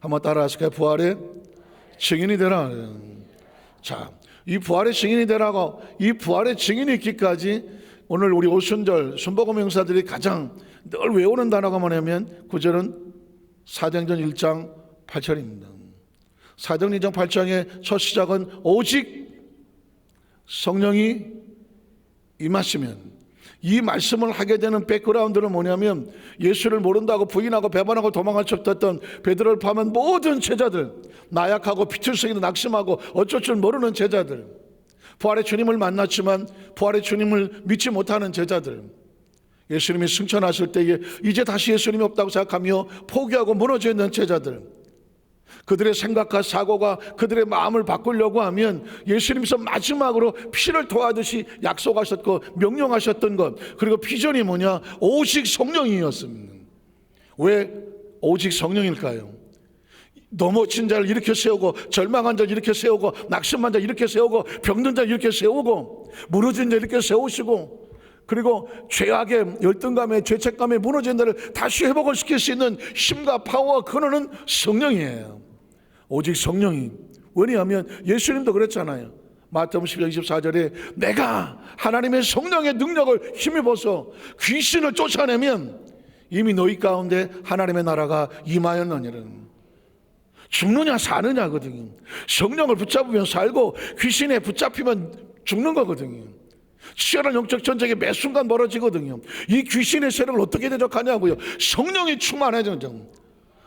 한번 따라하실까요? 부활의 증인이 되라. 자, 이 부활의 증인이 되라고 이 부활의 증인이 있기까지 오늘 우리 오순절 순복음 형사들이 가장 늘 외우는 단어가 뭐냐면 구절은 사도행전 1장 8절입니다. 사도행전 1장 8장의 첫 시작은 오직 성령이 임하시면 이 말씀을 하게 되는 백그라운드는 뭐냐면 예수를 모른다고 부인하고 배반하고 도망을 쳤던 베드로를 포함한 모든 제자들 나약하고 속이는 낙심하고 어쩔 줄 모르는 제자들 부활의 주님을 만났지만 부활의 주님을 믿지 못하는 제자들. 예수님이 승천하실 때에 이제 다시 예수님이 없다고 생각하며 포기하고 무너져 있는 제자들 그들의 생각과 사고가 그들의 마음을 바꾸려고 하면 예수님께서 마지막으로 피를 토하듯이 약속하셨고 명령하셨던 것 그리고 비전이 뭐냐 오직 성령이었습니다. 왜 오직 성령일까요? 넘어진 자를 이렇게 세우고 절망한 자를 이렇게 세우고 낙심한 자를 이렇게 세우고 병든 자를 이렇게 세우고 무너진 자를 이렇게 세우시고 그리고 죄악의 열등감에 죄책감에 무너진 자를 다시 회복을 시킬 수 있는 힘과 파워와 근원은 성령이에요. 오직 성령이. 왜냐하면 예수님도 그랬잖아요. 마태복음 10장 24절에 내가 하나님의 성령의 능력을 힘입어서 귀신을 쫓아내면 이미 너희 가운데 하나님의 나라가 임하였느니라. 죽느냐 사느냐거든요. 성령을 붙잡으면 살고 귀신에 붙잡히면 죽는 거거든요. 치열한 영적 전쟁이 매 순간 벌어지거든요. 이 귀신의 세력을 어떻게 대적하냐고요. 성령이 충만해져.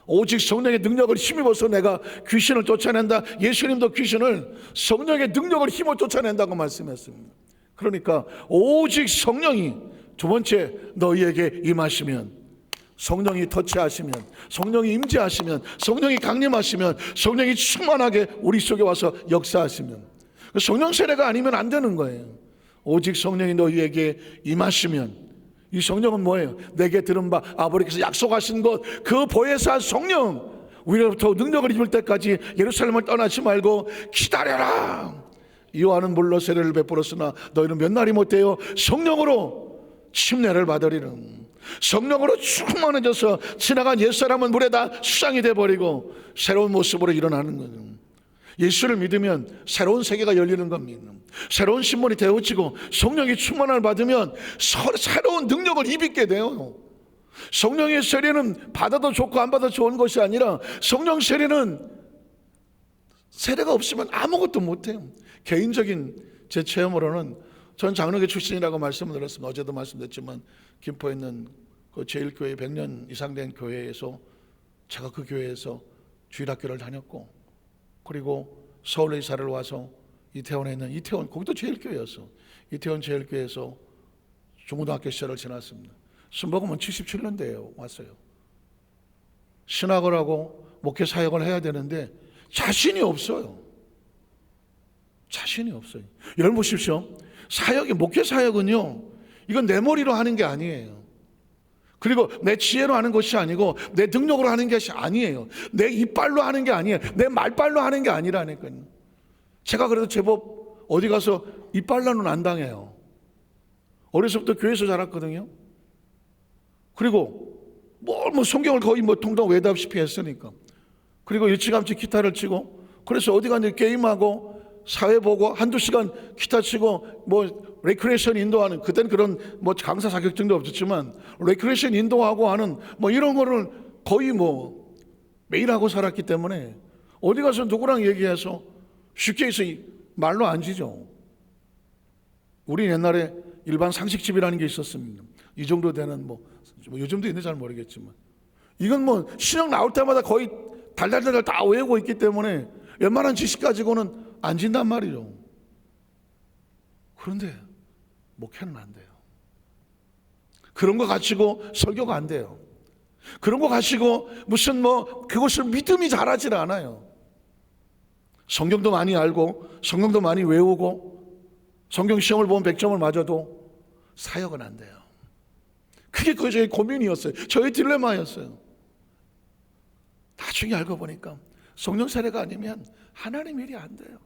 오직 성령의 능력을 힘입어서 내가 귀신을 쫓아낸다. 예수님도 귀신을 성령의 능력을 힘을 쫓아낸다고 말씀했습니다. 그러니까 오직 성령이 두 번째 너희에게 임하시면 성령이 터치하시면 성령이 임재하시면 성령이 강림하시면 성령이 충만하게 우리 속에 와서 역사하시면 성령 세례가 아니면 안 되는 거예요. 오직 성령이 너희에게 임하시면 이 성령은 뭐예요? 내게 들은 바 아버지께서 약속하신 것 그 보혜사 성령 우리로부터 능력을 입을 때까지 예루살렘을 떠나지 말고 기다려라. 이와는 물로 세례를 베풀었으나 너희는 몇 날이 못되어 성령으로 침례를 받으리는 성령으로 충만해져서 지나간 옛사람은 물에 다 수상이 돼버리고 새로운 모습으로 일어나는 거예요. 예수를 믿으면 새로운 세계가 열리는 겁니다. 새로운 신분이 되어지고 성령이 충만을 받으면 서- 새로운 능력을 입게 돼요. 성령의 세례는 받아도 좋고 안 받아도 좋은 것이 아니라 성령 세례는 세례가 없으면 아무것도 못해요. 개인적인 제 체험으로는 전 장로교 출신이라고 말씀을 드렸습니다. 어제도 말씀드렸지만 김포에 있는 그 제일교회 100년 이상 된 교회에서 제가 그 교회에서 주일학교를 다녔고 그리고 서울에 이사를 와서 이태원에 있는 이태원 거기도 제일교회였어. 이태원 제일교회에서 중고등학교 시절을 지났습니다. 순복음은 77년대에 왔어요. 신학을 하고 목회 사역을 해야 되는데 자신이 없어요. 자신이 없어요. 여러분 보십시오. 사역이 목회 사역은요. 이건 내 머리로 하는 게 아니에요. 그리고 내 지혜로 하는 것이 아니고 내 능력으로 하는 것이 아니에요. 내 이빨로 하는 게 아니에요. 내 말빨로 하는 게 아니라니까요. 제가 그래도 제법 어디 가서 이빨로는 안 당해요. 어려서부터 교회에서 자랐거든요. 그리고 뭘뭐 성경을 거의 뭐 통통 외답시피 했으니까. 그리고 일찌감치 기타를 치고 그래서 어디 가는지 게임하고 사회 보고 한두 시간 기타 치고 뭐 레크레이션 인도하는 그땐 그런 뭐 강사 자격증도 없었지만 레크레이션 인도하고 하는 뭐 이런 거를 거의 뭐 매일 하고 살았기 때문에 어디 가서 누구랑 얘기해서 쉽게 해서 이 말로 안 지죠. 우리 옛날에 일반 상식집이라는 게 있었습니다. 이 정도 되는 뭐, 뭐 요즘도 있는지 잘 모르겠지만 이건 뭐 신형 나올 때마다 거의 달달달달 다 외우고 있기 때문에 웬만한 지식 가지고는 안 진단 말이죠. 그런데 목회는 안 돼요. 그런 거 가지고 설교가 안 돼요. 그런 거 가지고 무슨 뭐 그것을 믿음이 자라질 않아요. 성경도 많이 알고 성경도 많이 외우고 성경 시험을 보면 100점을 맞아도 사역은 안 돼요. 그게 그 저희 고민이었어요. 저희 딜레마였어요. 나중에 알고 보니까 성령 세례가 아니면 하나님 일이 안 돼요.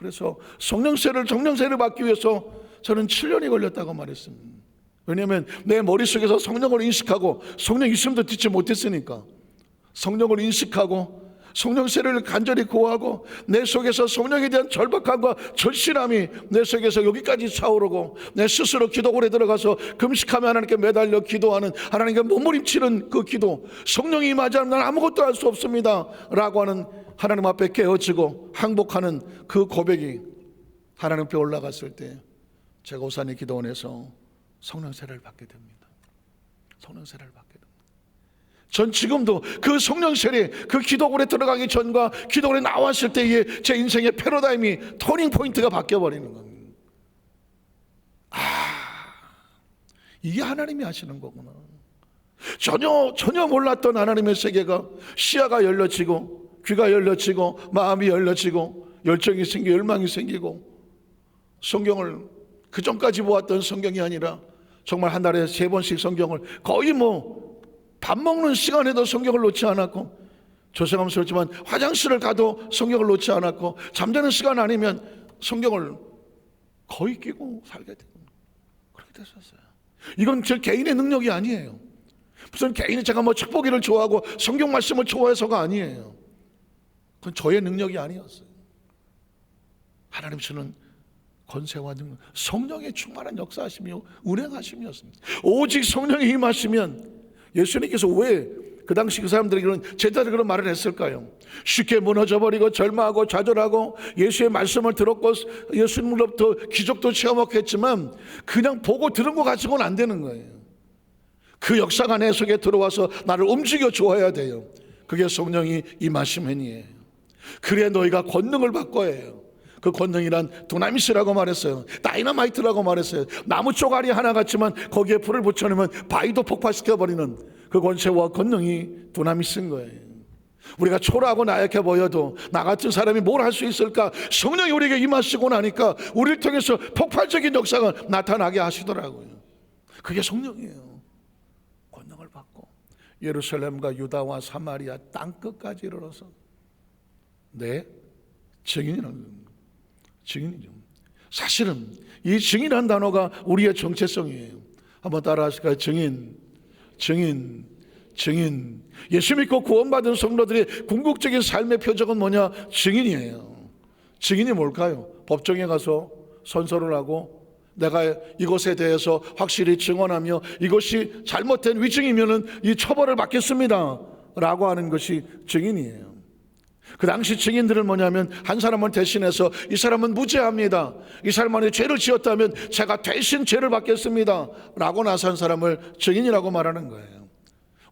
그래서 성령 세례를 정령 세례를 받기 위해서 저는 7년이 걸렸다고 말했습니다. 왜냐하면 내 머릿속에서 성령을 인식하고 성령 있음도 듣지 못했으니까 성령을 인식하고 성령 세례를 간절히 구하고 내 속에서 성령에 대한 절박함과 절실함이 내 속에서 여기까지 차오르고 내 스스로 기도골에 들어가서 금식하며 하나님께 매달려 기도하는 하나님께 몸부림치는 그 기도 성령이 임하지 않으면 난 아무것도 할 수 없습니다 라고 하는 하나님 앞에 깨어지고 항복하는 그 고백이 하나님 앞에 올라갔을 때 제가 오산의 기도원에서 성령 세례를 받게 됩니다 성령 세례를 받게 됩니다 전 지금도 그 성령 세례 그 기도골에 들어가기 전과 기도골에 나왔을 때의 제 인생의 패러다임이 터닝 포인트가 바뀌어 버리는 겁니다. 아, 이게 하나님이 하시는 거구나. 전혀 전혀 몰랐던 하나님의 세계가 시야가 열려지고 귀가 열려지고 마음이 열려지고 열정이 생기고 열망이 생기고 성경을 그 전까지 보았던 성경이 아니라 정말 한 달에 세 번씩 성경을 거의 뭐 밥 먹는 시간에도 성경을 놓지 않았고 조생함스럽지만 화장실을 가도 성경을 놓지 않았고 잠자는 시간 아니면 성경을 거의 끼고 살게 되고 그렇게 됐었어요. 이건 제 개인의 능력이 아니에요. 무슨 개인이 제가 뭐 축복이를 좋아하고 성경 말씀을 좋아해서가 아니에요. 그건 저의 능력이 아니었어요. 하나님 주는 권세와 능력, 성령의 충만한 역사하심이요 운행하심이었습니다. 오직 성령이 임하시면 예수님께서 왜 그 당시 그 사람들이 그런 제자들 그런 말을 했을까요? 쉽게 무너져 버리고 절망하고 좌절하고 예수의 말씀을 들었고 예수님으로부터 기적도 체험했지만 그냥 보고 들은 거 가지고는 안 되는 거예요. 그 역사가 내 속에 들어와서 나를 움직여 주어야 돼요. 그게 성령이 임하심이에요. 그래 너희가 권능을 해요. 그 권능이란 두나미스라고 말했어요. 다이너마이트라고 말했어요. 나무 쪼가리 하나 같지만 거기에 불을 붙여놓으면 바위도 폭발시켜 버리는 그 권세와 권능이 두나미스인 거예요. 우리가 초라하고 나약해 보여도 나 같은 사람이 뭘 할 수 있을까? 성령이 우리에게 임하시고 나니까 우리를 통해서 폭발적인 역사가 나타나게 하시더라고요. 그게 성령이에요. 권능을 받고 예루살렘과 유다와 사마리아 땅 끝까지 이르러서 내 증인이라는. 증인이죠. 사실은 이 증인이라는 단어가 우리의 정체성이에요. 한번 따라하실까요? 증인, 증인, 증인. 예수 믿고 구원받은 성도들의 궁극적인 삶의 표적은 뭐냐? 증인이에요. 증인이 뭘까요? 법정에 가서 선서를 하고 내가 이것에 대해서 확실히 증언하며 이것이 잘못된 위증이면은 이 처벌을 받겠습니다. 라고 하는 것이 증인이에요. 그 당시 증인들은 뭐냐면 한 사람을 대신해서 이 사람은 무죄합니다. 이 사람만이 죄를 지었다면 제가 대신 죄를 받겠습니다. 라고 나선 사람을 증인이라고 말하는 거예요.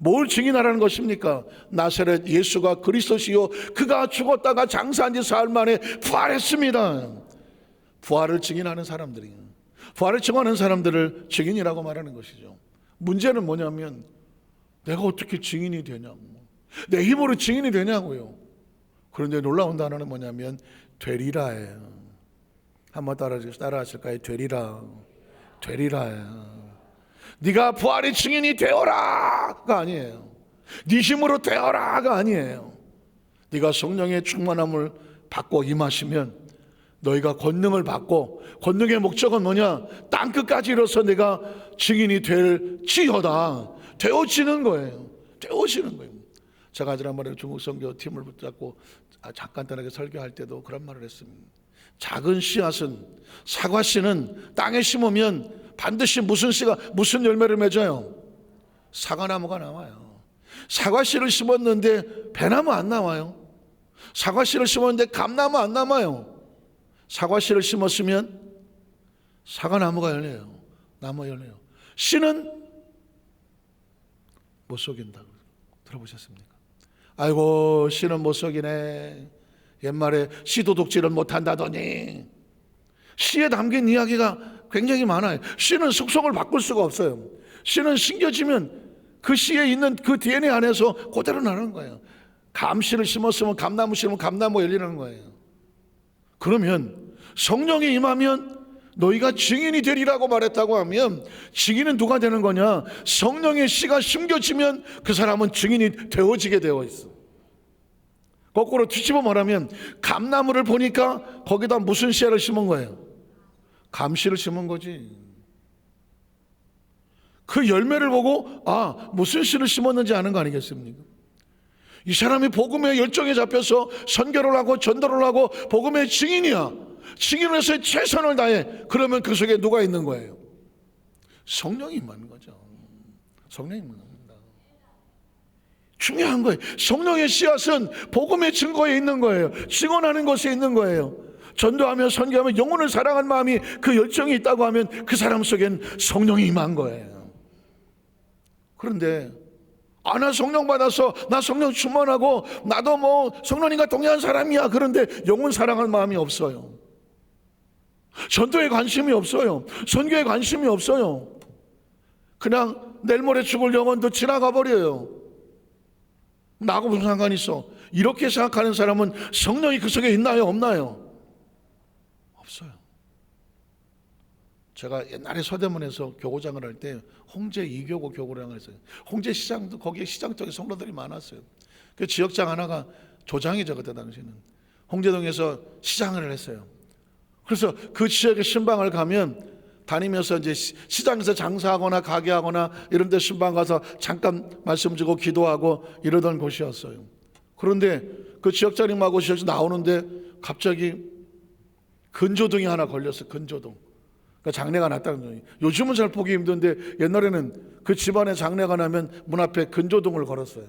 뭘 증인하라는 것입니까? 나사렛 예수가 그리스도시요 그가 죽었다가 장사한 지 사흘 만에 부활했습니다. 부활을 증인하는 사람들이 부활을 증언하는 사람들을 증인이라고 말하는 것이죠. 문제는 뭐냐면 내가 어떻게 증인이 되냐고. 내 힘으로 증인이 되냐고요. 그런데 놀라운 단어는 뭐냐면 되리라예요. 한번 따라 따라 하실까요? 되리라. 되리라예요. 네가 부활의 증인이 되어라가 아니에요. 네 힘으로 되어라가 아니에요. 네가 성령의 충만함을 받고 임하시면 너희가 권능을 받고 권능의 목적은 뭐냐? 땅 끝까지 이뤄서 내가 증인이 될지어다. 되어지는 거예요. 되어지는 거예요. 제가 지난번에 중국 선교 팀을 붙잡고 간단하게 설교할 때도 그런 말을 했습니다. 작은 씨앗은 사과 씨는 땅에 심으면 반드시 무슨 씨가 무슨 열매를 맺어요? 사과나무가 나와요. 사과 씨를 심었는데 배나무 안 나와요. 사과 씨를 심었는데 감나무 안 남아요. 사과 씨를 심었으면 사과나무가 열려요. 나무 열려요. 씨는 못 속인다. 들어보셨습니까? 아이고 씨는 못 속이네. 옛말에 씨도 독질을 못한다더니 씨에 담긴 이야기가 굉장히 많아요. 씨는 속성을 바꿀 수가 없어요. 씨는 심겨지면 그 씨에 있는 그 DNA 안에서 그대로 나는 거예요. 감씨를 심었으면 감나무 심으면 감나무 열리는 거예요. 그러면 성령이 임하면 너희가 증인이 되리라고 말했다고 하면 증인은 누가 되는 거냐? 성령의 씨가 심겨지면 그 사람은 증인이 되어지게 되어 있어. 거꾸로 뒤집어 말하면 감나무를 보니까 거기다 무슨 씨를 심은 거예요? 감씨를 심은 거지. 그 열매를 보고 아 무슨 씨를 심었는지 아는 거 아니겠습니까? 이 사람이 복음의 열정에 잡혀서 선교를 하고 전도를 하고 복음의 증인이야. 해서 최선을 다해. 그러면 그 속에 누가 있는 거예요? 성령이 있는 거죠. 성령이 있는 겁니다. 중요한 거예요. 성령의 씨앗은 복음의 증거에 있는 거예요. 증언하는 것에 있는 거예요. 전도하며 선교하며 영혼을 사랑한 마음이 그 열정이 있다고 하면 그 사람 속엔 성령이 임한 거예요. 그런데 아, 나 성령 받아서 나 성령 충만하고 나도 뭐 성령님과 동의한 사람이야. 그런데 영혼 사랑할 마음이 없어요. 전도에 관심이 없어요. 선교에 관심이 없어요. 그냥 내일 모레 죽을 영혼도 지나가 버려요. 나하고 무슨 상관이 있어? 이렇게 생각하는 사람은 성령이 그 속에 있나요? 없나요? 없어요. 제가 옛날에 서대문에서 교구장을 할 때 홍제 이교구 교구장을 했어요. 홍제 시장도 거기에 시장 쪽에 성도들이 많았어요. 그 지역장 하나가 조장이죠 그때 당시에는 홍제동에서 시장을 했어요. 그래서 그 지역의 신방을 가면 다니면서 이제 시- 시장에서 장사하거나 가게하거나 이런 데 신방 가서 잠깐 말씀 주고 기도하고 이러던 곳이었어요. 그런데 그 지역장님하고 시에서 나오는데 갑자기 근조등이 하나 걸렸어. 근조등. 그러니까 장례가 났다는 거예요. 요즘은 잘 보기 힘든데 옛날에는 그 집안에 장례가 나면 문 앞에 근조등을 걸었어요.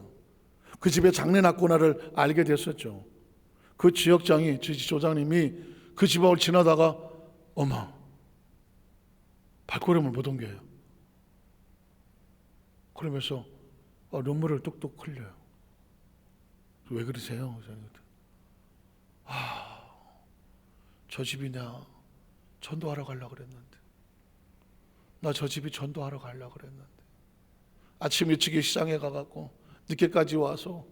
그 집에 장례 났구나를 알게 됐었죠. 그 지역장이 지- 조장님이 그 집안을 지나다가 어머 발걸음을 못 옮겨요. 그러면서 어, 눈물을 뚝뚝 흘려요. 왜 그러세요? 아, 저 집이 나 전도하러 가려고 그랬는데 나 저 집이 전도하러 가려고 그랬는데 아침 일찍이 시장에 가갖고 늦게까지 와서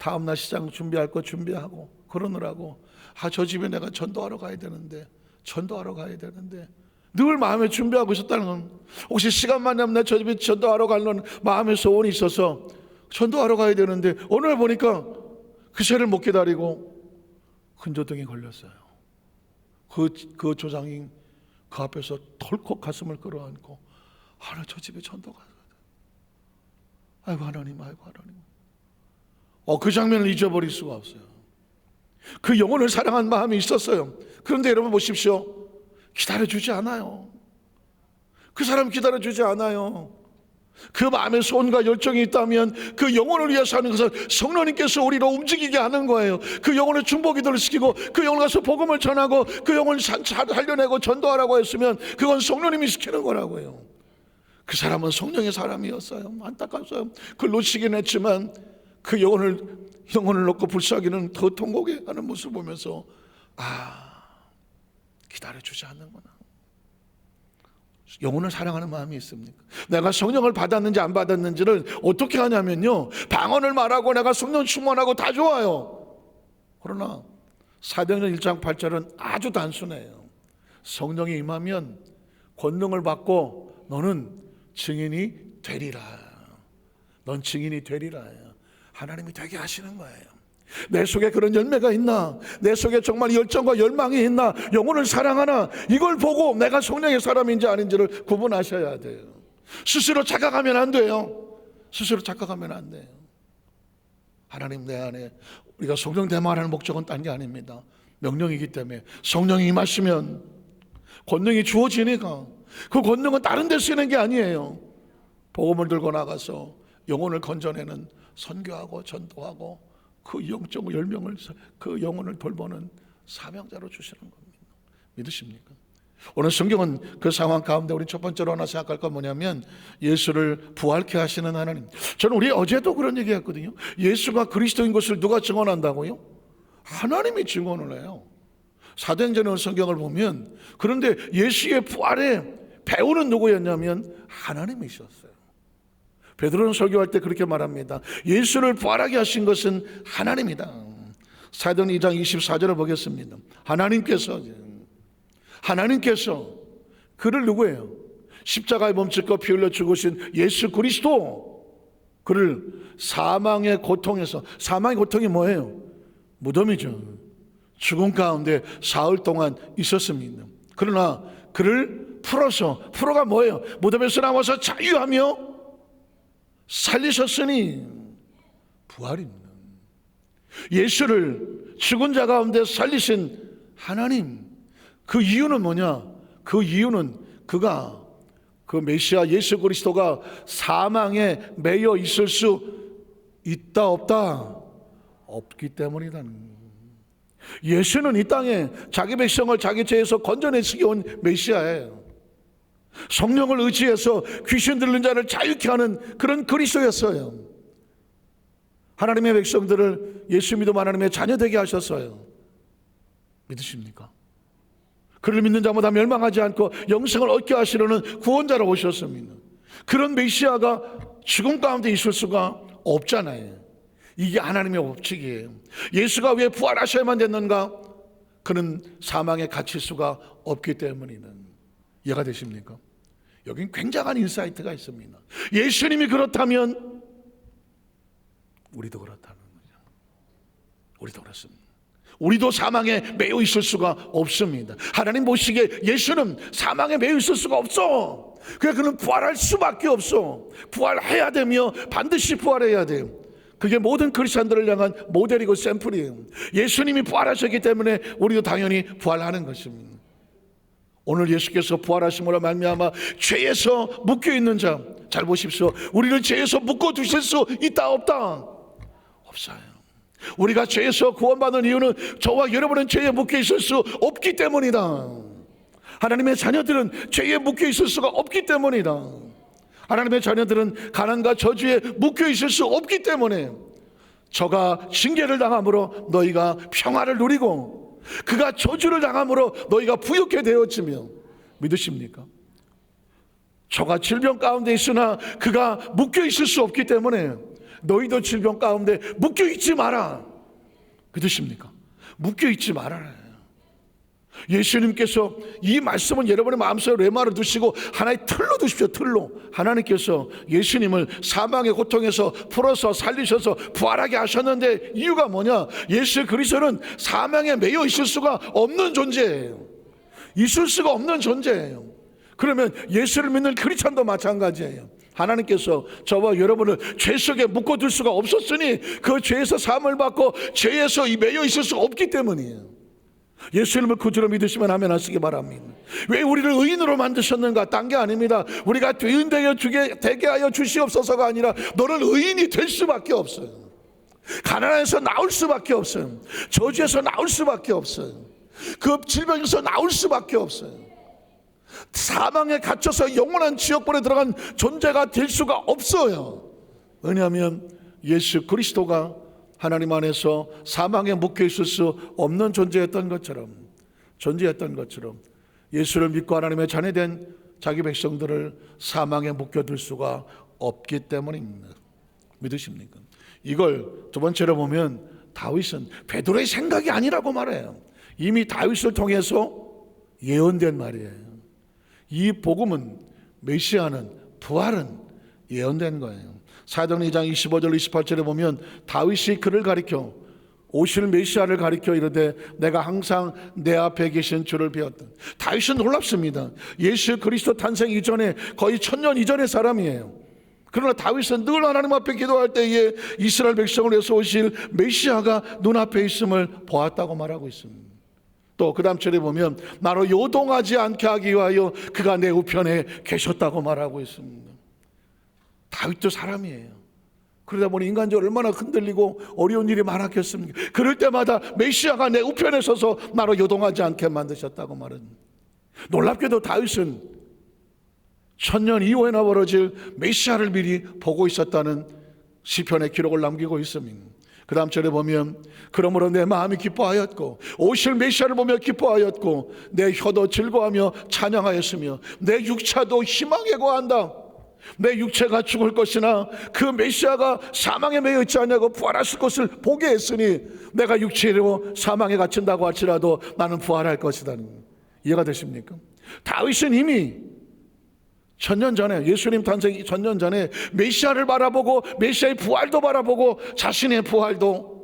다음날 시장 준비할 거 준비하고 그러느라고 아 저 집에 내가 전도하러 가야 되는데 전도하러 가야 되는데 늘 마음에 준비하고 있었다는 건 혹시 시간만 나면 내 저 집에 전도하러 가는 마음의 소원이 있어서 전도하러 가야 되는데 오늘 보니까 그 새를 못 기다리고 근조등이 걸렸어요. 그, 그 조장이 그 앞에서 덜컥 가슴을 끌어안고 하나 저 집에 전도 가야 돼. 아이고 하나님, 아이고 하나님. 어, 그 장면을 잊어버릴 수가 없어요. 그 영혼을 사랑한 마음이 있었어요. 그런데 여러분 보십시오. 기다려주지 않아요. 그 사람 기다려주지 않아요. 그 마음에 소원과 열정이 있다면 그 영혼을 위해서 하는 것은 성령님께서 우리로 움직이게 하는 거예요. 그 영혼을 중보기도를 시키고 그 영혼 가서 복음을 전하고 그 영혼을 사- 사- 살려내고 전도하라고 했으면 그건 성령님이 시키는 거라고요. 그 사람은 성령의 사람이었어요. 안타깝어요. 그걸 놓치긴 했지만 그 영혼을 영혼을 놓고 불사하기는 더 통곡해 하는 모습을 보면서 아 기다려 주지 않는구나. 영혼을 사랑하는 마음이 있습니까? 내가 성령을 받았는지 안 받았는지를 어떻게 하냐면요. 방언을 말하고 내가 성령 충만하고 다 좋아요. 그러나 사도행전 1장 8절은 아주 단순해요. 성령이 임하면 권능을 받고 너는 증인이 되리라. 넌 증인이 되리라. 하나님이 되게 하시는 거예요. 내 속에 그런 열매가 있나? 내 속에 정말 열정과 열망이 있나? 영혼을 사랑하나? 이걸 보고 내가 성령의 사람인지 아닌지를 구분하셔야 돼요. 스스로 착각하면 안 돼요. 스스로 착각하면 안 돼요. 하나님 내 안에 우리가 성령 대마하는 목적은 딴 게 아닙니다. 명령이기 때문에 성령이 임하시면 권능이 주어지니까 그 권능은 다른 데 쓰는 게 아니에요. 복음을 들고 나가서 영혼을 건져내는 선교하고 전도하고 그 영적 열명을 그 영혼을 돌보는 사명자로 주시는 겁니다. 믿으십니까? 오늘 성경은 그 상황 가운데 우리 첫 번째로 하나 생각할 건 뭐냐면 예수를 부활케 하시는 하나님. 저는 우리 어제도 그런 얘기 했거든요. 예수가 그리스도인 것을 누가 증언한다고요? 하나님이 증언을 해요. 사도행전의 성경을 보면 그런데 예수의 부활의 배우는 누구였냐면 하나님이셨어요. 베드로는 설교할 때 그렇게 말합니다. 예수를 부활하게 하신 것은 하나님이다. 사도행 2장 24절을 보겠습니다. 하나님께서 하나님께서 그를 누구예요? 십자가에 멈추고 피 흘려 죽으신 예수 그리스도 그를 사망의 고통에서 사망의 고통이 뭐예요? 무덤이죠. 죽음 가운데 사흘 동안 있었습니다. 그러나 그를 풀어서 풀어가 뭐예요? 무덤에서 나와서 자유하며 살리셨으니 부활입니다. 예수를 죽은 자 가운데 살리신 하나님. 그 이유는 뭐냐? 그 이유는 그가 그 메시아 예수 그리스도가 사망에 매여 있을 수 있다 없다 없기 때문이다. 예수는 이 땅에 자기 백성을 자기 죄에서 건져내시기 온 메시아예요. 성령을 의지해서 귀신 들린 자를 자유케 하는 그런 그리스도였어요. 하나님의 백성들을 예수 믿음 하나님의 자녀 되게 하셨어요. 믿으십니까? 그를 믿는 자마다 멸망하지 않고 영생을 얻게 하시려는 구원자로 오셨습니다. 그런 메시아가 죽음 가운데 있을 수가 없잖아요. 이게 하나님의 법칙이에요. 예수가 왜 부활하셔야만 됐는가? 그는 사망에 갇힐 수가 없기 때문이는 이해가 되십니까? 여긴 굉장한 인사이트가 있습니다. 예수님이 그렇다면 우리도 그렇다는 거죠. 우리도 그렇습니다. 우리도 사망에 매여 있을 수가 없습니다. 하나님 보시기에 예수는 사망에 매여 있을 수가 없어. 그래 그는 부활할 수밖에 없어. 부활해야 되며 반드시 부활해야 돼요. 그게 모든 크리스천들을 향한 모델이고 샘플이에요. 예수님이 부활하셨기 때문에 우리도 당연히 부활하는 것입니다. 오늘 예수께서 부활하심으로 말미암아 죄에서 묶여 있는 자 잘 보십시오. 우리를 죄에서 묶어 두실 수 있다 없다 없어요. 우리가 죄에서 구원받는 이유는 저와 여러분은 죄에 묶여 있을 수 없기 때문이다. 하나님의 자녀들은 죄에 묶여 있을 수가 없기 때문이다. 하나님의 자녀들은 가난과 저주에 묶여 있을 수 없기 때문에 저가 징계를 당함으로 너희가 평화를 누리고 그가 저주를 당함으로 너희가 부욕해 되었으며 믿으십니까? 저가 질병 가운데 있으나 그가 묶여 있을 수 없기 때문에 너희도 질병 가운데 묶여 있지 마라. 믿으십니까? 묶여 있지 말아라. 예수님께서 이 말씀은 여러분의 마음속에 레마를 두시고 하나의 틀로 두십시오. 틀로. 하나님께서 예수님을 사망의 고통에서 풀어서 살리셔서 부활하게 하셨는데 이유가 뭐냐? 예수 그리스도는 사망에 매여 있을 수가 없는 존재예요. 있을 수가 없는 존재예요. 그러면 예수를 믿는 크리스천도 마찬가지예요. 하나님께서 저와 여러분을 죄 속에 묶어둘 수가 없었으니 그 죄에서 사함을 받고 죄에서 매여 있을 수 없기 때문이에요. 예수님을 구주로 믿으시면 하면 하시기 바랍니다. 왜 우리를 의인으로 만드셨는가? 딴 게 아닙니다. 우리가 의인 되게 주게 되게 하여 주시옵소서가 아니라 너는 의인이 될 수밖에 없어요. 가난에서 나올 수밖에 없어요. 저주에서 나올 수밖에 없어요. 그 질병에서 나올 수밖에 없어요. 사망에 갇혀서 영원한 지옥불에 들어간 존재가 될 수가 없어요. 왜냐하면 예수 그리스도가 하나님 안에서 사망에 묶여 있을 수 없는 존재였던 것처럼 존재했던 것처럼 예수를 믿고 하나님의 자녀 된 자기 백성들을 사망에 묶여둘 수가 없기 때문입니다. 믿으십니까? 이걸 두 번째로 보면 다윗은 베드로의 생각이 아니라고 말해요. 이미 다윗을 통해서 예언된 말이에요. 이 복음은 메시아는 부활은 예언된 거예요. 사도행 2장 25절 28절에 보면 다윗이 그를 가리켜 오실 메시아를 가리켜 이르되 내가 항상 내 앞에 계신 주를 배웠다. 다윗은 놀랍습니다. 예수 그리스도 탄생 이전에 거의 천년 이전의 사람이에요. 그러나 다윗은 늘 하나님 앞에 기도할 때에 이스라엘 백성을 위해서 오실 메시아가 눈앞에 있음을 보았다고 말하고 있습니다. 또 그 다음 절에 보면 나로 요동하지 않게 하기 위하여 그가 내 우편에 계셨다고 말하고 있습니다. 다윗도 사람이에요. 그러다 보니 인간적으로 얼마나 흔들리고 어려운 일이 많았겠습니까? 그럴 때마다 메시아가 내 우편에 서서 나로 요동하지 않게 만드셨다고 말은 놀랍게도 다윗은 천년 이후에나 벌어질 메시아를 미리 보고 있었다는 시편의 기록을 남기고 있습니다. 그 다음 절에 보면 그러므로 내 마음이 기뻐하였고 오실 메시아를 보며 기뻐하였고 내 혀도 즐거하며 찬양하였으며 내 육차도 희망에 거한다. 내 육체가 죽을 것이나 그 메시아가 사망에 매여 있지 않냐고 부활하실 것을 보게 했으니 내가 육체로 사망에 갇힌다고 할지라도 나는 부활할 것이다. 이해가 되십니까? 다윗은 이미 천년 전에 예수님 탄생 천년 전에 메시아를 바라보고 메시아의 부활도 바라보고 자신의 부활도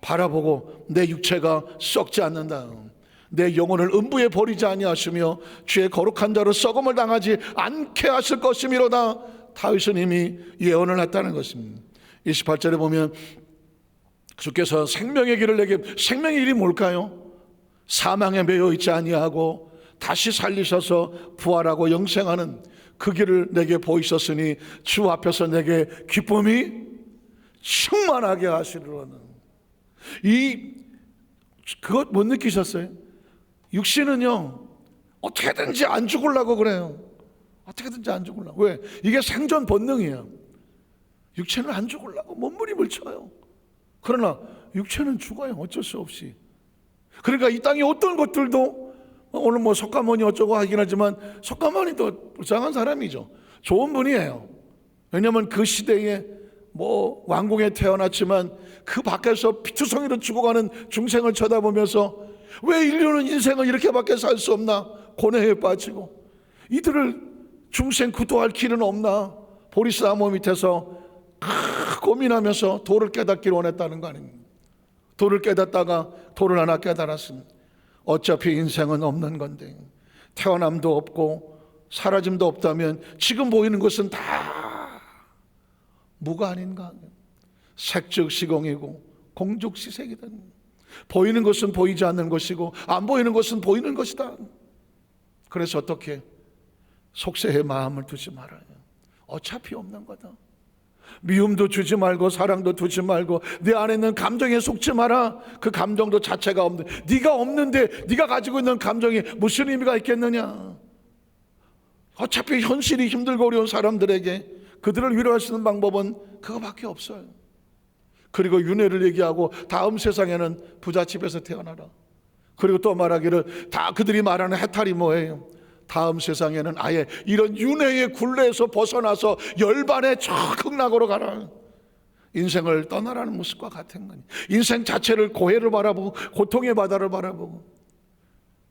바라보고 내 육체가 썩지 않는다. 내 영혼을 음부에 버리지 아니하시며 주의 거룩한 자로 썩음을 당하지 않게 하실 것이미로다. 다윗은 이미 예언을 했다는 것입니다. 28절에 보면 주께서 생명의 길을 내게 생명의 길이 뭘까요? 사망에 매여 있지 아니하고 다시 살리셔서 부활하고 영생하는 그 길을 내게 보이셨으니 주 앞에서 내게 기쁨이 충만하게 하시려는 이 그것 못 느끼셨어요? 육신은요 어떻게든지 안 죽으려고 그래요. 어떻게든지 안 죽으려고 왜? 이게 생존 본능이에요. 육체는 안 죽으려고 몸부림을 쳐요. 그러나 육체는 죽어요. 어쩔 수 없이. 그러니까 이 땅에 어떤 것들도 오늘 뭐 석가모니 어쩌고 하긴 하지만 석가모니도 불쌍한 사람이죠. 좋은 분이에요. 왜냐하면 그 시대에 뭐 왕궁에 태어났지만 그 밖에서 피투성이로 죽어가는 중생을 쳐다보면서 왜 인류는 인생을 이렇게밖에 살 수 없나 고뇌에 빠지고 이들을 중생 구도할 길은 없나 보리스 나무 밑에서 크 고민하면서 도를 깨닫기를 원했다는 거 아닙니까? 도를 깨닫다가 도를 하나 깨달았습니다. 어차피 인생은 없는 건데 태어남도 없고 사라짐도 없다면 지금 보이는 것은 다 무가 아닌가? 색즉 시공이고 공죽 시색이다. 보이는 것은 보이지 않는 것이고 안 보이는 것은 보이는 것이다. 그래서 어떻게 속세의 마음을 두지 말아요. 어차피 없는 거다. 미움도 주지 말고 사랑도 두지 말고 내 안에 있는 감정에 속지 마라. 그 감정도 자체가 없는. 네가 없는데 네가 가지고 있는 감정이 무슨 의미가 있겠느냐? 어차피 현실이 힘들고 어려운 사람들에게 그들을 위로할 수 있는 방법은 그거밖에 없어요. 그리고 윤회를 얘기하고 다음 세상에는 부잣집에서 태어나라. 그리고 또 말하기를 다 그들이 말하는 해탈이 뭐예요? 다음 세상에는 아예 이런 윤회의 굴레에서 벗어나서 열반의 저 극락으로 가라. 인생을 떠나라는 모습과 같은 거니. 인생 자체를 고해를 바라보고 고통의 바다를 바라보고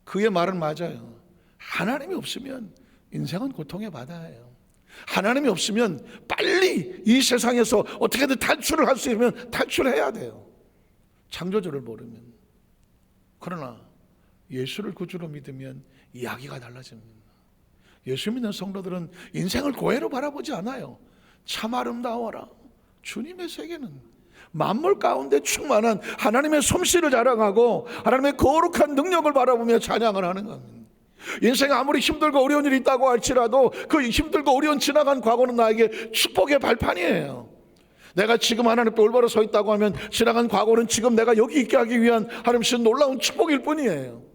그의 말은 맞아요. 하나님이 없으면 인생은 고통의 바다예요. 하나님이 없으면 빨리 이 세상에서 어떻게든 탈출을 할 수 있으면 탈출해야 돼요. 창조주를 모르면. 그러나 예수를 구주로 믿으면 이야기가 달라집니다. 예수 믿는 성도들은 인생을 고해로 바라보지 않아요. 참 아름다워라. 주님의 세계는 만물 가운데 충만한 하나님의 솜씨를 자랑하고 하나님의 거룩한 능력을 바라보며 찬양을 하는 겁니다. 인생에 아무리 힘들고 어려운 일이 있다고 할지라도 그 힘들고 어려운 지나간 과거는 나에게 축복의 발판이에요. 내가 지금 하나님 앞에 올바로 서 있다고 하면 지나간 과거는 지금 내가 여기 있게 하기 위한 하나님의 놀라운 축복일 뿐이에요.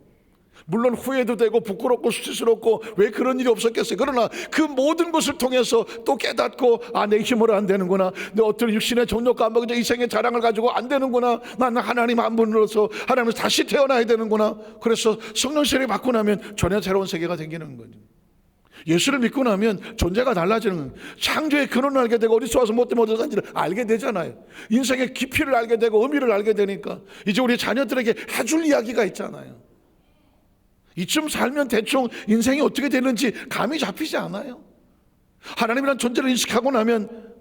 물론 후회도 되고 부끄럽고 수치스럽고 왜 그런 일이 없었겠어요. 그러나 그 모든 것을 통해서 또 깨닫고 아 내 힘으로 안 되는구나. 내 어떤 육신의 정욕과 먹은 이생의 자랑을 가지고 안 되는구나. 나는 하나님 한 분으로서 하나님을 다시 태어나야 되는구나. 그래서 성령 세례 받고 나면 전혀 새로운 세계가 생기는 거죠. 예수를 믿고 나면 존재가 달라지는 거예요. 창조의 근원을 알게 되고 어디서 와서 뭐 때문에 어디서 산지를 알게 되잖아요. 인생의 깊이를 알게 되고 의미를 알게 되니까 이제 우리 자녀들에게 해줄 이야기가 있잖아요. 이쯤 살면 대충 인생이 어떻게 되는지 감이 잡히지 않아요. 하나님이라는 존재를 인식하고 나면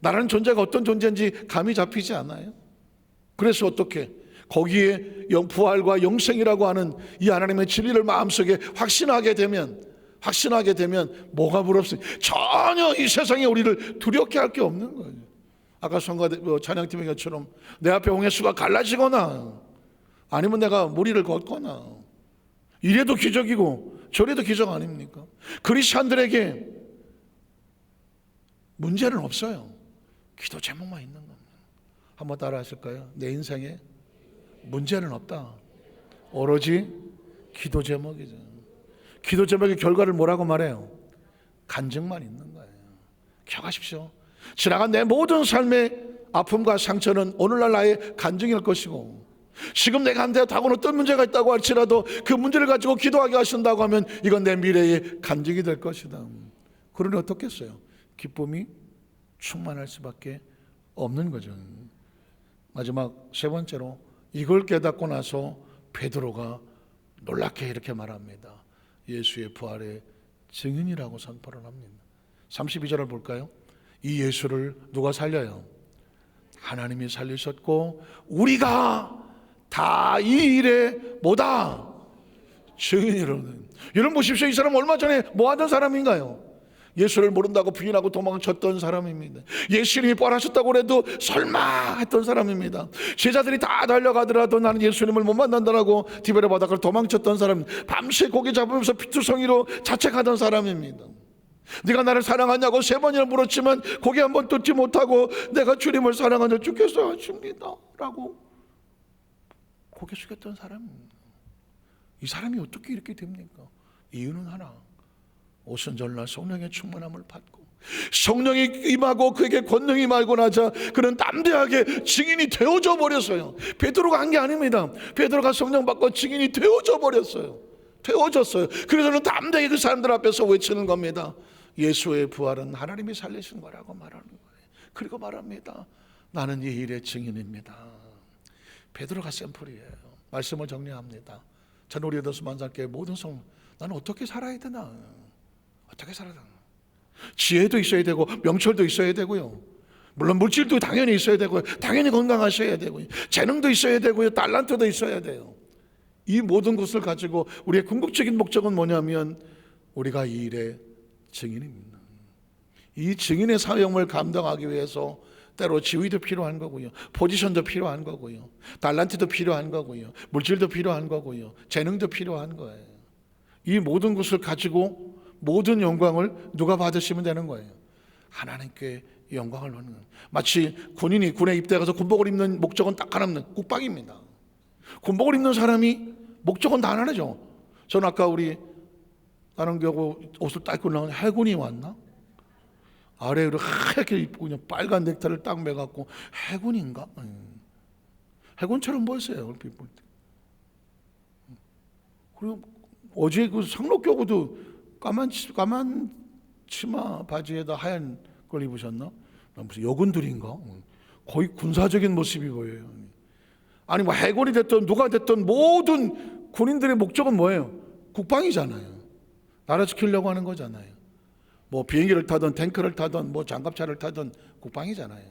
나라는 존재가 어떤 존재인지 감이 잡히지 않아요. 그래서 어떻게 거기에 영 부활과 영생이라고 하는 이 하나님의 진리를 마음속에 확신하게 되면 확신하게 되면 뭐가 부럽습니까? 전혀 이 세상에 우리를 두렵게 할 게 없는 거예요. 아까 성가 뭐 찬양팀의 것처럼 내 앞에 홍해수가 갈라지거나 아니면 내가 무리를 걷거나 이래도 기적이고 저래도 기적 아닙니까? 그리스천들에게 문제는 없어요. 기도 제목만 있는 겁니다. 한번 따라 하실까요? 내 인생에 문제는 없다. 오로지 기도 제목이죠. 기도 제목의 결과를 뭐라고 말해요? 간증만 있는 거예요. 기억하십시오. 지나간 내 모든 삶의 아픔과 상처는 오늘날 나의 간증일 것이고 지금 내가 한테 다고는 어떤 문제가 있다고 할지라도 그 문제를 가지고 기도하게 하신다고 하면 이건 내 미래의 간증이 될 것이다. 그러니 어떻겠어요? 기쁨이 충만할 수밖에 없는 거죠. 마지막 세 번째로 이걸 깨닫고 나서 베드로가 놀랍게 이렇게 말합니다. 예수의 부활의 증인이라고 선포를 합니다. 32절을 볼까요? 이 예수를 누가 살려요? 하나님이 살리셨고 우리가 다 이 일에 뭐다? 증인이로는 여러분 보십시오. 이 사람 얼마 전에 뭐 하던 사람인가요? 예수를 모른다고 부인하고 도망쳤던 사람입니다. 예수님이 부활하셨다고 해도 설마 했던 사람입니다. 제자들이 다 달려가더라도 나는 예수님을 못 만난다라고 디베레 바닥을 도망쳤던 사람, 밤새 고기 잡으면서 피투성이로 자책하던 사람입니다. 네가 나를 사랑하냐고 세 번이나 물었지만 고개 한 번 뜯지 못하고 내가 주님을 사랑하는 주께서 하십니다. 라고 고개 숙였던 사람입니다. 이 사람이 어떻게 이렇게 됩니까? 이유는 하나. 오순절날 성령의 충만함을 받고 성령이 임하고 그에게 권능이 말고 나자 그는 담대하게 증인이 되어져 버렸어요. 베드로가 한 게 아닙니다. 베드로가 성령 받고 증인이 되어져 버렸어요. 되어졌어요. 그래서는 담대하게 그 사람들 앞에서 외치는 겁니다. 예수의 부활은 하나님이 살리신 거라고 말하는 거예요. 그리고 말합니다. 나는 이 일의 증인입니다. 베드로가 샘플이에요. 말씀을 정리합니다. 전 우리 여덟 만살께 모든 성 나는 어떻게 살아야 되나? 어떻게 살아야 되나? 지혜도 있어야 되고 명철도 있어야 되고요. 물론 물질도 당연히 있어야 되고요. 당연히 건강하셔야 되고요. 재능도 있어야 되고요. 달란트도 있어야 돼요. 이 모든 것을 가지고 우리의 궁극적인 목적은 뭐냐면 우리가 이 일의 증인입니다. 이 증인의 사명을 감당하기 위해서 때로 지위도 필요한 거고요. 포지션도 필요한 거고요. 달란트도 필요한 거고요. 물질도 필요한 거고요. 재능도 필요한 거예요. 이 모든 것을 가지고 모든 영광을 누가 받으시면 되는 거예요. 하나님께 영광을 거예요. 마치 군인이 군에 입대해서 군복을 입는 목적은 딱 하나입니다. 국방입니다. 군복을 입는 사람이 목적은 다 하나죠. 저는 아까 우리 다른 경우 옷을 딱 입고 나온 해군이 왔나? 아래로 하얗게 입고 그냥 빨간 넥타이를 딱 매갖고 해군인가? 음. 해군처럼 보였어요 얼핏 볼 때. 그리고 어제 그 상록교구도 까만 치, 까만 치마 바지에다 하얀 걸 입으셨나? 무슨 여군들인가? 음. 거의 군사적인 모습이 보여요. 아니 뭐 해군이 됐든 누가 됐든 모든 군인들의 목적은 뭐예요? 국방이잖아요. 나라 지키려고 하는 거잖아요. 뭐 비행기를 타든 탱크를 타든 뭐 장갑차를 타든 국방이잖아요.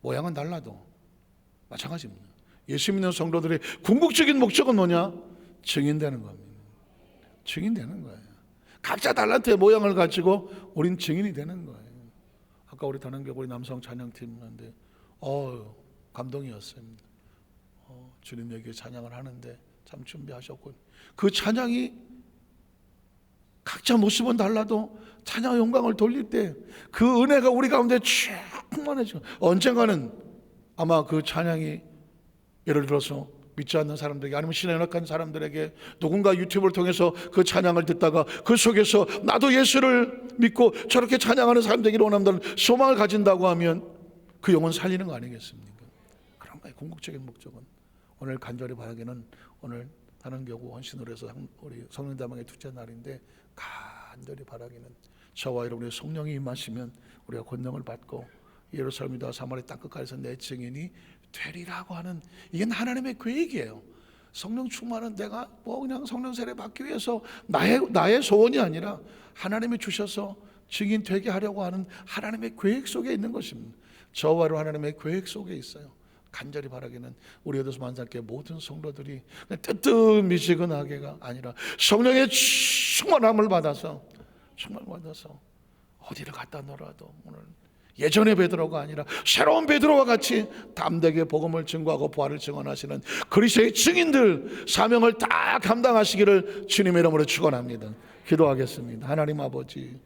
모양은 달라도 마찬가지입니다. 예수 믿는 성도들의 궁극적인 목적은 뭐냐? 증인되는 겁니다. 증인되는 거예요. 각자 달란트의 모양을 가지고 우린 증인이 되는 거예요. 아까 우리 단원교 우리 남성 찬양팀인데 어 감동이었습니다. 어, 주님에게 찬양을 하는데 참 준비하셨군. 그 찬양이 각자 모습은 달라도 찬양 영광을 돌릴 때 그 은혜가 우리 가운데 충만해져. 언젠가는 아마 그 찬양이 예를 들어서 믿지 않는 사람들에게 아니면 신에 연약한 사람들에게 누군가 유튜브를 통해서 그 찬양을 듣다가 그 속에서 나도 예수를 믿고 저렇게 찬양하는 사람 되기를 원한다는 소망을 가진다고 하면 그 영혼 살리는 거 아니겠습니까? 그런 거예요. 궁극적인 목적은 오늘 간절히 바라기는 오늘 하는 경우 헌신으로 해서 우리 성령다방의 둘째 날인데 간절히 바라기는 저와 여러분의 성령이 임하시면 우리가 권능을 받고 예루살렘이다 사마리 땅 끝까지서 내 증인이 되리라고 하는 이게 하나님의 계획이에요. 성령 충만은 내가 뭐 그냥 성령 세례 받기 위해서 나의 나의 소원이 아니라 하나님이 주셔서 증인 되게 하려고 하는 하나님의 계획 속에 있는 것입니다. 저와 여러분 하나님의 계획 속에 있어요. 간절히 바라기는 우리 여덟 만살께 모든 성도들이 뜨뜻미지근하게가 아니라 성령의 충만함을 받아서 충만 받아서 어디를 갔다 놀아도 오늘 예전의 베드로가 아니라 새로운 베드로와 같이 담대하게 복음을 증거하고 부활을 증언하시는 그리스도의 증인들 사명을 다 감당하시기를 주님의 이름으로 축원합니다. 기도하겠습니다. 하나님 아버지